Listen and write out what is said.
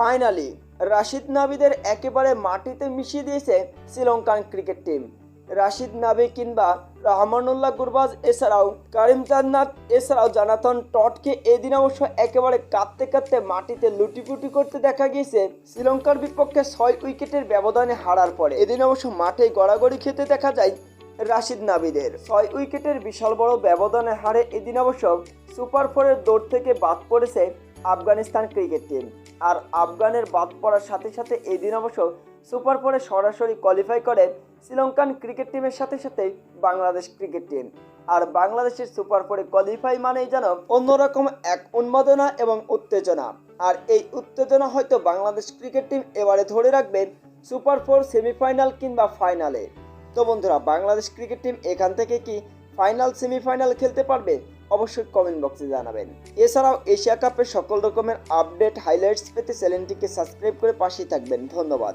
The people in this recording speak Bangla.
ফাইনালি রাশিদ নাবিদের একেবারে মাটিতে মিশিয়ে দিয়েছে শ্রীলঙ্কান ক্রিকেট টিম। রাশিদ নাবি কিংবা রহমানুল্লাহ গুরবাজ, এছাড়াও কারিম জান্নাত, এছাড়াও জানাতন টটকে এদিন অবশ্য একেবারে কাঁদতে কাঁদতে মাটিতে লুটিপুটি করতে দেখা গিয়েছে শ্রীলঙ্কার বিপক্ষে ছয় উইকেটের ব্যবধানে হারার পরে। এদিন অবশ্য মাঠে গড়াগড়ি খেতে দেখা যায় রাশিদ নাবিদের। ছয় উইকেটের বিশাল বড় ব্যবধানে হারে এদিন অবশ্য সুপার ফোরের দৌড় থেকে বাদ পড়েছে আফগানিস্তান ক্রিকেট টিম। আর আফগানের বাদ পড়ার সাথে সাথে এদিন অবশ্য সুপার ফোরে সরাসরি কোয়ালিফাই করে শ্রীলঙ্কান ক্রিকেট টিমের সাথে সাথে বাংলাদেশ ক্রিকেট টিম আর বাংলাদেশের সুপার ফোরে কোয়ালিফাই মানেই যেন অন্যরকম এক উন্মাদনা এবং উত্তেজনা। আর এই উত্তেজনা হয়তো বাংলাদেশ ক্রিকেট টিম এবারে ধরে রাখবে সুপার ফোর সেমিফাইনাল কিংবা ফাইনালে তো বন্ধুরা, বাংলাদেশ ক্রিকেট টিম এখান থেকে কি ফাইনাল সেমিফাইনাল খেলতে পারবে? অবশ্যই কমেন্ট বক্সে জানাবেন। এছাড়াও এশিয়া কাপের সকল রকমের আপডেট হাইলাইটস পেতে চ্যানেলটিকে সাবস্ক্রাইব করে পাশেই থাকবেন। ধন্যবাদ।